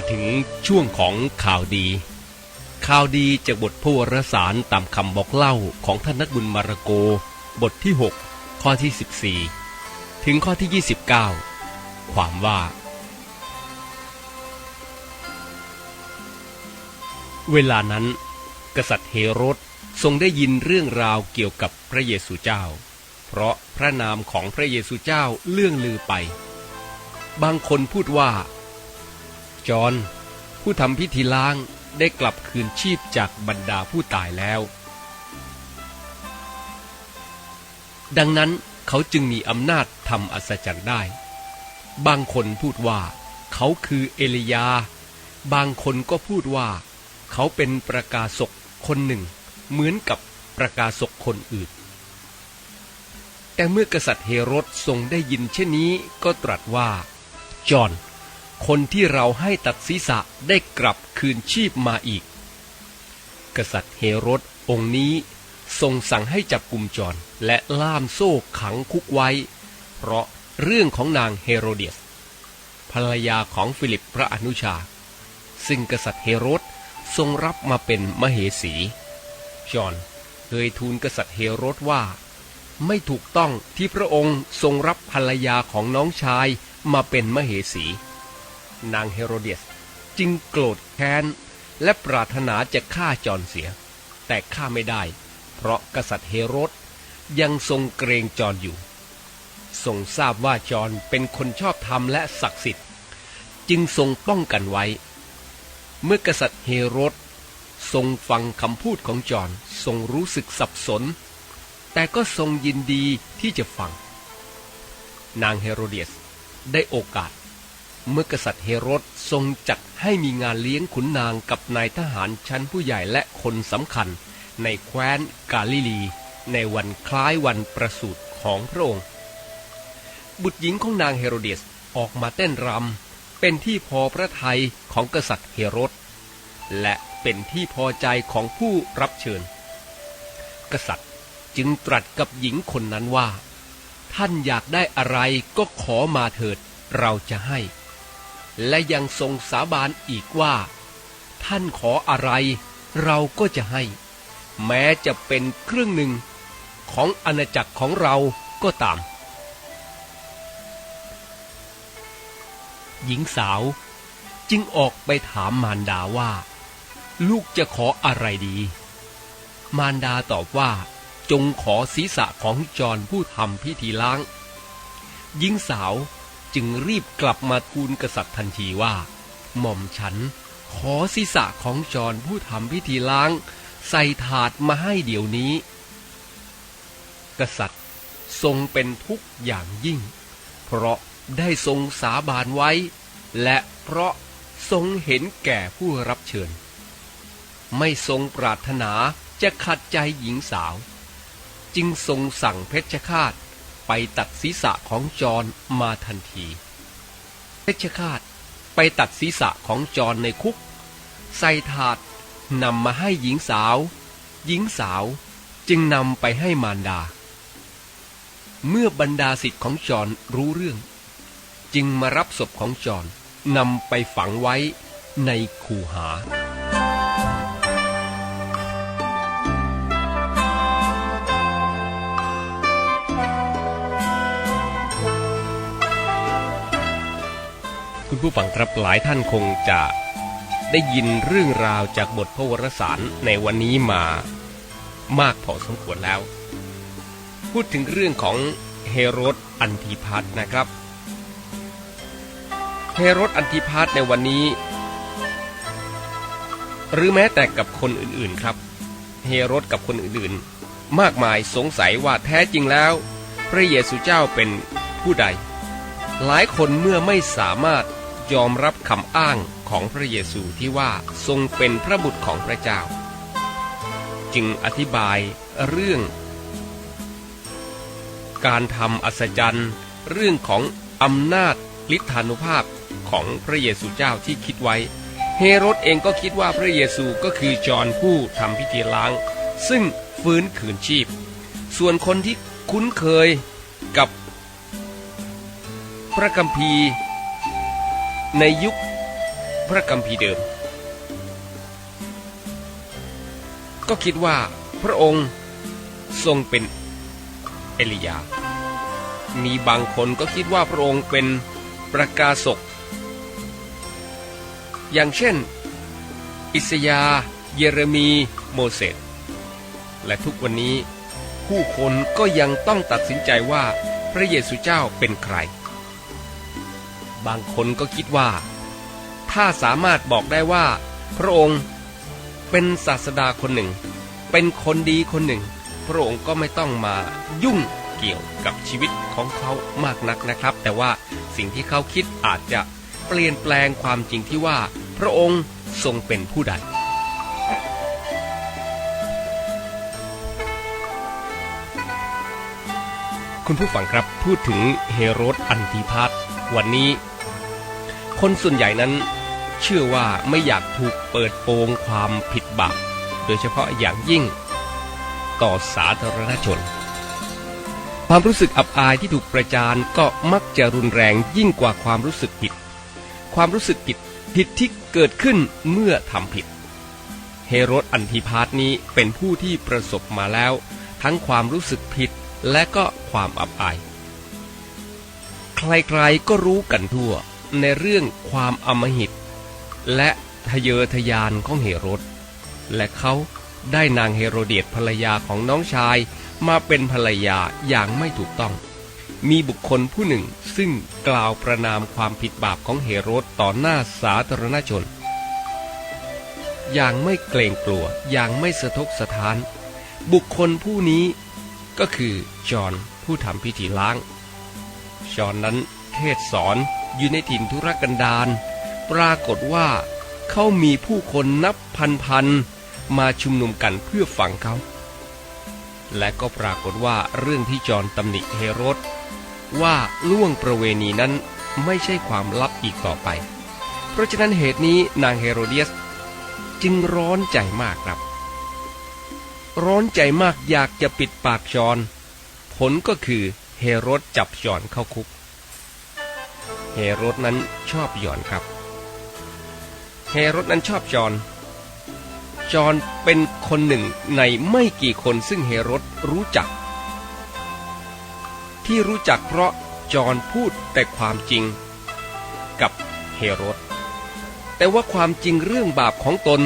มาถึงช่วงของข่าวดี ข่าวดีจากบทพระวรสารตามคำบอกเล่าของท่านนักบุญมาระโก บทที่ 6 ข้อที่ 14 ถึงข้อที่ 29 ความว่า เวลานั้น กษัตริย์เฮโรดทรงได้ยินเรื่องราวเกี่ยวกับพระเยซูเจ้า เพราะพระนามของพระเยซูเจ้าเลื่องลือไป บางคนพูดว่า จอห์นผู้ทำพิธีล้างได้กลับคืนชีพจากบรรดาผู้ตายแล้ว ดังนั้นเขาจึงมีอำนาจทำอัศจรรย์ได้ บางคนพูดว่าเขาคือเอลียา บางคนก็พูดว่า เขาเป็นประกาศกคนหนึ่ง เหมือนกับประกาศกคนอื่น แต่เมื่อกษัตริย์เฮโรดทรงได้ยินเช่นนี้ก็ตรัสว่า จอห์น คนที่เราให้ตัดศีรษะได้กลับคืนชีพมาอีก กษัตริย์เฮโรดองค์นี้ทรงสั่งให้จับกลุ่มจอห์นและล่ามโซ่ขังคุกไว้ เพราะเรื่องของนางเฮโรเดียส ภรรยาของฟิลิปพระอนุชา ซึ่งกษัตริย์เฮโรดทรงรับมาเป็นมเหสี จอห์นเคยทูลกษัตริย์เฮโรดว่า ไม่ถูกต้องที่พระองค์ทรงรับภรรยาของน้องชายมาเป็นมเหสี นางเฮโรเดียส จึงโกรธแค้น และปรารถนาจะฆ่าจอห์นเสีย แต่ฆ่าไม่ได้ เพราะกษัตริย์เฮโรดยังทรงเกรงจอห์นอยู่ ทรงทราบว่าจอห์นเป็นคนชอบธรรมและศักดิ์สิทธิ์ จึงทรงป้องกันไว้ เมื่อกษัตริย์เฮโรดทรงฟังคำพูดของจอห์นทรงรู้สึกสับสน แต่ก็ทรงยินดีที่จะฟัง นางเฮโรเดียสได้โอกาส เมื่อกษัตริย์เฮโรดทรงจัดให้มีงานเลี้ยงขุนนางกับนายทหารชั้นผู้ใหญ่และคนสำคัญ ในแคว้นกาลิลี ในวันคล้ายวันประสูติของพระองค์ บุตรหญิงของนางเฮโรเดสออกมาเต้นรำเป็นที่พอพระทัยของกษัตริย์เฮโรดและเป็นที่พอใจของผู้รับเชิญ กษัตริย์จึงตรัสกับหญิงคนนั้นว่า ท่านอยากได้อะไรก็ขอมาเถิดเราจะให้ และยังทรงสาบานอีกว่า ท่านขออะไรเราก็จะให้ แม้จะเป็นครึ่งหนึ่งของอาณาจักรของเราก็ตาม หญิงสาวจึงออกไปถามมารดาว่า ลูกจะขออะไรดี มารดาตอบว่าจงขอศีรษะของจอนผู้ทำพิธีล้าง หญิงสาว จึงรีบกลับมาทูลกษัตริย์ทันทีว่า หม่อมฉัน ขอศีรษะของจอนผู้ทำพิธีล้าง ใส่ถาดมาให้เดี๋ยวนี้ กษัตริย์ทรงเป็นทุกข์อย่างยิ่ง เพราะได้ทรงสาบานไว้ และเพราะทรงเห็นแก่ผู้รับเชิญ ไม่ทรงปรารถนาจะขัดใจหญิงสาว จึงทรงสั่งเพชฌฆาต ไปตัดศีรษะของจอห์นมาทันทีเพชฌฆาตไปตัดศีรษะของจอห์นในคุก ใส่ถาดนำมาให้หญิงสาว หญิงสาวจึงนำไปให้มารดา เมื่อบรรดาสิทธิ์ของจอห์นรู้เรื่อง จึงมารับศพของจอห์นนำไปฝังไว้ในคูหา คุณผู้ฟังครับหลายท่านคงจะได้ยินเรื่องราวจากบทพระวรสารในวันนี้มามากพอสมควรแล้ว พูดถึงเรื่องของเฮโรดอันธิพัทนะครับ เฮโรดอันธิพาสในวันนี้ หรือแม้แต่กับคนอื่นๆครับ เฮโรดกับคนอื่นๆ มากมายสงสัยว่าแท้จริงแล้ว พระเยซูเจ้าเป็นผู้ใด หลายคนเมื่อไม่สามารถ ยอมรับคำอ้างของพระเยซูที่ว่าทรงเป็นพระบุตรของพระเจ้า จึงอธิบายเรื่อง การทำอัศจรรย์ เรื่องของอำนาจฤทธานุภาพของพระเยซูเจ้าที่คิดไว้ เฮโรดเองก็คิดว่าพระเยซูก็คือจอห์นผู้ทำพิธีล้าง ซึ่งฟื้นคืนชีพ ส่วนคนที่คุ้นเคยกับพระคัมภีร์ ในยุคพระกัมภีเดิม ก็คิดว่าพระองค์ทรงเป็นเอลียา มีบางคนก็คิดว่าพระองค์เป็นประกาศก อย่างเช่น อิสยา เยเรมี โมเสส และทุกวันนี้ผู้คนก็ยังต้องตัดสินใจว่าพระเยซูเจ้าเป็นใคร บางคนก็คิดว่า ถ้าสามารถบอกได้ว่า พระองค์เป็นศาสดาคนหนึ่ง เป็นคนดีคนหนึ่ง พระองค์ก็ไม่ต้องมายุ่งเกี่ยวกับชีวิตของเขามากนักนะครับ แต่ว่าสิ่งที่เขาคิดอาจจะเปลี่ยนแปลงความจริงที่ว่า พระองค์ทรงเป็นผู้ใดคุณผู้ฟังครับพูดถึงเฮโรดอันติพาส วันนี้ คนส่วนใหญ่นั้น เชื่อว่าไม่อยากถูกเปิดโปงความผิดบาปโดยเฉพาะอย่างยิ่ง ต่อสาธารณชน ความรู้สึกอับอายที่ถูกประจานก็มักจะรุนแรงยิ่งกว่าความรู้สึกผิด ความรู้สึกผิดผิดที่เกิดขึ้นเมื่อทำผิด เฮโรดอันธิพาสนี้เป็นผู้ที่ประสบมาแล้ว ทั้งความรู้สึกผิดและก็ความอับอาย ใครๆก็รู้กันทั่วในเรื่องความอมหิต และทะเยอทะยานของเฮโรดและเขาได้นางเฮโรเดียตภรรยาของน้องชายมาเป็นภรรยาอย่างไม่ถูกต้อง มีบุคคลผู้หนึ่งซึ่งกล่าวประนามความผิดบาปของเฮโรดต่อหน้าสาธารณชน อย่างไม่เกรงกลัวอย่างไม่สะทกสะท้าน บุคคลผู้นี้ก็คือจอห์นผู้ทำพิธีล้าง จอห์นนั้นเทศสอนอยู่ในถิ่นธุรกันดารปรากฏว่าเขามีผู้คนนับพันๆมาชุมนุมกันเพื่อฟังเขา และก็ปรากฏว่าเรื่องที่จอห์นตำหนิเฮโรดว่าล่วงประเวณีนั้นไม่ใช่ความลับอีกต่อไป เพราะฉะนั้นเหตุนี้นางเฮโรเดียสจึงร้อนใจมากครับ ร้อนใจมากอยากจะปิดปากจอห์นผลก็คือ เฮโรดจับจอห์นเข้าคุก เฮโรดนั้นชอบหย่อนครับ เฮโรดนั้นชอบจอน จอนเป็นคนหนึ่งในไม่กี่คนซึ่งเฮโรดรู้จัก ที่รู้จักเพราะจอนพูดแต่ความจริงกับเฮโรดแต่ว่าความจริงเรื่องบาปของตน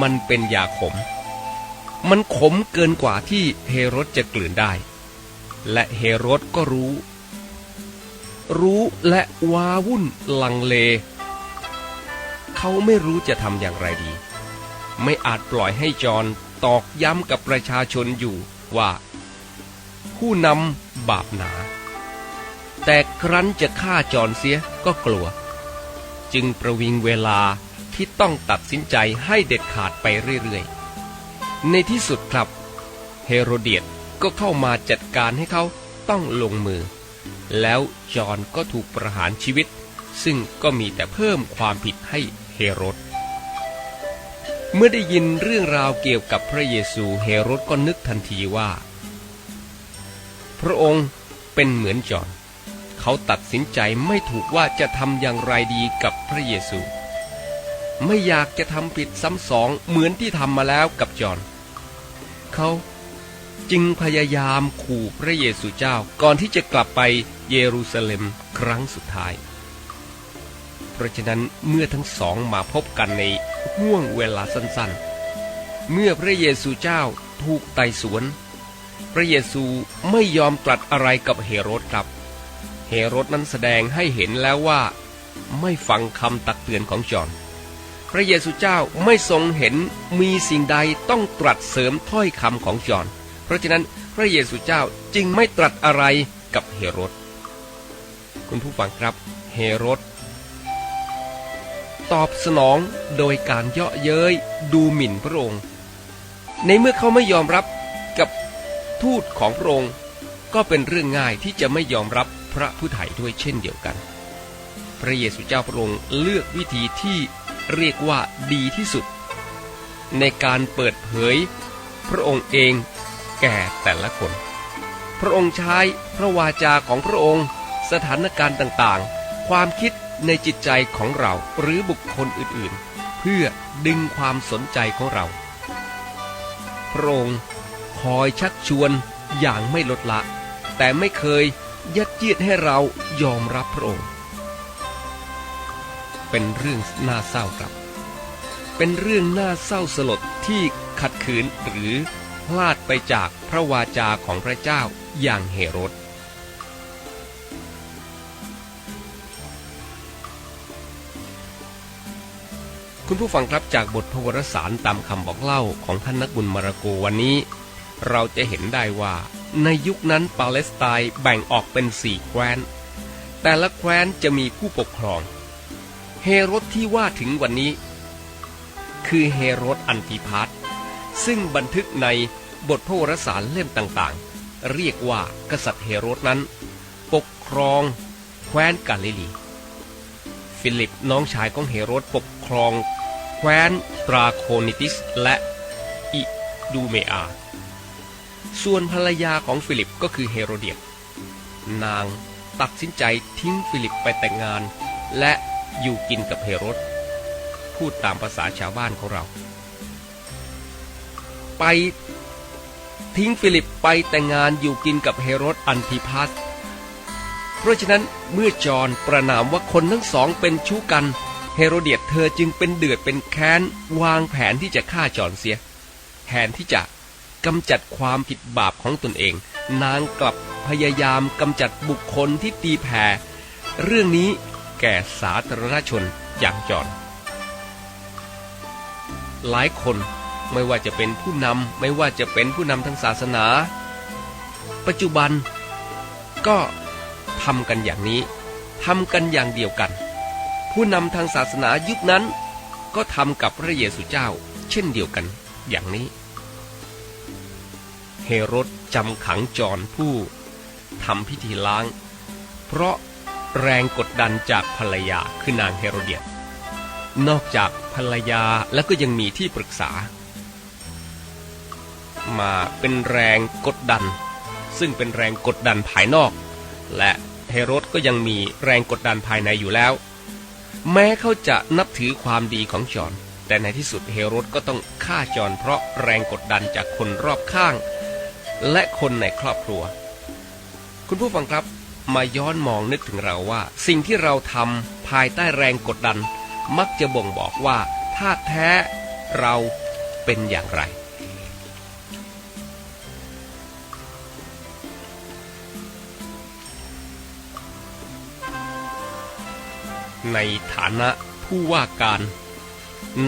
มันเป็นยาขม มันขมเกินกว่าที่เฮโรดจะกลืนได้ และเฮโรดก็รู้ รู้และวาวุ่นลังเล เขาไม่รู้จะทำอย่างไรดี ไม่อาจปล่อยให้จอห์นตอกย้ำกับประชาชนอยู่ว่า ผู้นำบาปหนา แต่ครั้นจะฆ่าจอห์นเสียก็กลัว จึงประวิงเวลาที่ต้องตัดสินใจให้เด็ดขาดไปเรื่อยๆ ในที่สุดครับ เฮโรเดียต ก็เข้ามาจัดการให้เขาต้องลงมือ แล้วจอห์นก็ถูกประหารชีวิต ซึ่งก็มีแต่เพิ่มความผิดให้เฮโรดเมื่อได้ยินเรื่องราวเกี่ยวกับพระเยซูเฮโรดก็นึกทันทีว่า พระองค์เป็นเหมือนจอห์นเขาตัดสินใจไม่ถูกว่าจะทำอย่างไรดีกับพระเยซู ไม่อยากจะทำผิดซ้ำสองเหมือนที่ทำมาแล้วกับจอห์นเขา จึงพยายามขู่พระเยซูเจ้าก่อนที่จะกลับไปเยรูซาเล็มครั้งสุดท้าย เพราะฉะนั้นเมื่อทั้งสองมาพบกันในห่วงเวลาสั้นๆ เมื่อพระเยซูเจ้าถูกไต่สวน พระเยซูไม่ยอมตรัสอะไรกับเฮโรดครับ เฮโรดนั้นแสดงให้เห็นแล้วว่าไม่ฟังคำตักเตือนของจอห์นพระเยซูเจ้าไม่ทรงเห็นมีสิ่งใดต้องตรัสเสริมถ้อยคำของจอห์น ราะฉะนั้นพระเยซูเจ้าจึงไม่ตรัสอะไรกับเฮโรดคุณผู้ฟังครับเฮโรดตอบสนองโดยการเยาะเย้ยดูหมิ่นพระองค์ ในเมื่อเขาไม่ยอมรับกับทูตของพระองค์ ก็เป็นเรื่องง่ายที่จะไม่ยอมรับพระผู้ไถ่ด้วยเช่นเดียวกัน พระเยซูเจ้าพระองค์เลือกวิธีที่เรียกว่าดีที่สุด ในการเปิดเผย พระองค์เอง แก่แต่ละคน พระองค์ใช้พระวาจาของพระองค์ สถานการณ์ต่างๆ ความคิดในจิตใจของเราหรือบุคคลอื่นๆ เพื่อดึงความสนใจของเรา พระองค์คอยชักชวนอย่างไม่ลดละ แต่ไม่เคยยัดเยียดให้เรายอมรับพระองค์ เป็นเรื่องน่าเศร้าครับ เป็นเรื่องน่าเศร้าสลดที่ขัดขืนหรือ ลาดไปจากพระวาจาของพระเจ้าอย่างเหโรดคุณผู้ฟังครับจากบทพวรสารตามคำบอกเล่าของท่านนักบุญมาระโกวันนี้ เราจะเห็นได้ว่าในยุคนั้นปาเลสไตน์แบ่งออกเป็นสี่แคว้น แต่ละแคว้นจะมีผู้ปกครอง เฮโรดที่ว่าถึงวันนี้ คือเฮโรดอันติพาสซึ่งบันทึกใน บทพระวรสารเล่มต่างๆ เรียกว่ากษัตริย์เฮโรดนั้น ปกครองแคว้นกาลิลี ฟิลิปน้องชายของเฮโรดปกครองแคว้นตราโคนิติสและอิดูเมอา ส่วนภรรยาของฟิลิปก็คือเฮโรเดียนางตัดสินใจทิ้งฟิลิปไปแต่งงาน และอยู่กินกับเฮโรดพูดตามภาษาชาวบ้านของเรา ไป ทิ้งฟิลิปไปแต่งงานอยู่กินกับเฮโรดอันติพาสเพราะฉะนั้นเมื่อจอห์นประนามว่าคนทั้งสองเป็นชู้กัน เฮโรเดียตเธอจึงเป็นเดือดเป็นแค้น วางแผนที่จะฆ่าจอห์นเสียแทนที่จะกำจัดความผิดบาปของตนเอง นางกลับพยายามกำจัดบุคคลที่ตีแผ่ เรื่องนี้แก่สาธารณชนอย่างจอห์นหลายคน ไม่ว่าจะเป็นผู้นำไม่ว่าจะเป็นผู้นำทางศาสนา ปัจจุบันก็ทำกันอย่างนี้ทำกันอย่างเดียวกัน ผู้นำทางศาสนายุคนั้น ก็ทำกับพระเยซูเจ้า เช่นเดียวกัน อย่างนี้ เฮโรดจำขังจรผู้ทำพิธีล้าง เพราะแรงกดดันจากภรรยาคือนางเฮโรเดียตนอกจากภรรยาแล้วก็ยังมีที่ปรึกษา มาเป็นแรงกดดัน ซึ่งเป็นแรงกดดันภายนอก และเฮโรดก็ยังมีแรงกดดันภายในอยู่แล้ว แม้เขาจะนับถือความดีของจอห์นแต่ในที่สุดเฮโรดก็ต้องฆ่าจอห์นเพราะแรงกดดันจากคนรอบข้าง และคนในครอบครัว คุณผู้ฟังครับมาย้อนมองนึกถึงเราว่า สิ่งที่เราทำภายใต้แรงกดดัน มักจะบ่งบอกว่าท่าแท้เราเป็นอย่างไร ในฐานะผู้ว่าการ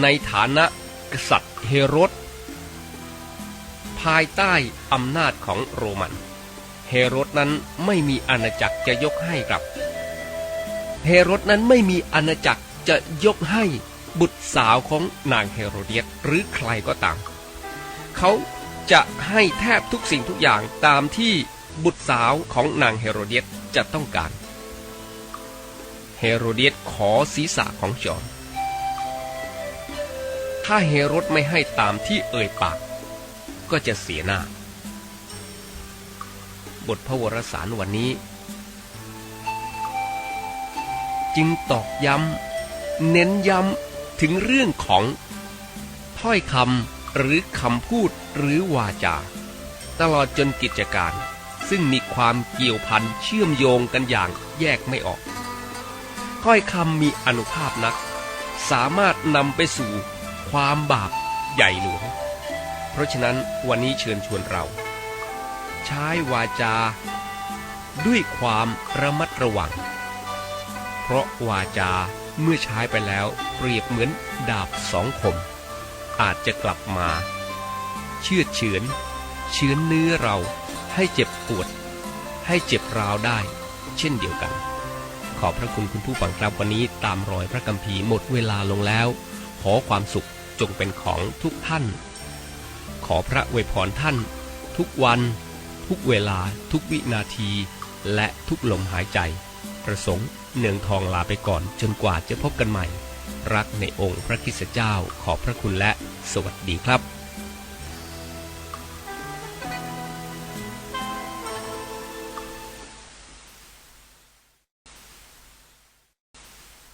ในฐานะกษัตริย์เฮโรดภายใต้อำนาจของโรมัน เฮโรดนั้นไม่มีอาณาจักรจะยกให้ครับ เฮโรดนั้นไม่มีอาณาจักรจะยกให้บุตรสาวของนางเฮโรเดียสหรือใครก็ตาม เขาจะให้แทบทุกสิ่งทุกอย่างตามที่บุตรสาวของนางเฮโรเดียสจะต้องการ เฮโรเดียสขอศีรษะของจอห์นถ้าเฮโรดไม่ให้ตามที่เอ่ยปาก ก็จะเสียหน้า บทพระวรสารวันนี้ จึงตอกย้ำ เน้นย้ำถึงเรื่องของถ้อยคำหรือคำพูดหรือวาจา ตลอดจนกิจการ ซึ่งมีความเกี่ยวพันเชื่อมโยงกันอย่างแยกไม่ออก ถ้อยคำมีอนุภาพนัก สามารถนำไปสู่ความบาปใหญ่หลวง เพราะฉะนั้นวันนี้เชิญชวนเรา ใช้วาจา ด้วยความระมัดระวัง เพราะวาจาเมื่อใช้ไปแล้วเปรียบเหมือนดาบสองคม อาจจะกลับมา เชื่อเฉือน เฉือนเนื้อเราให้เจ็บปวด ให้เจ็บราวได้ เช่นเดียวกัน ขอบพระคุณคุณผู้ฟังครับวันนี้ตามรอยพระกัมภีร์หมดเวลาลงแล้ว ขอความสุขจงเป็นของทุกท่าน ขอพระอวยพรท่าน ทุกวัน ทุกเวลาทุกวินาที และทุกลมหายใจ ประสงค์เนืองทองลาไปก่อนจนกว่าจะพบกันใหม่ รักในองค์พระคิสเจ้าขอบพระคุณและสวัสดีครับ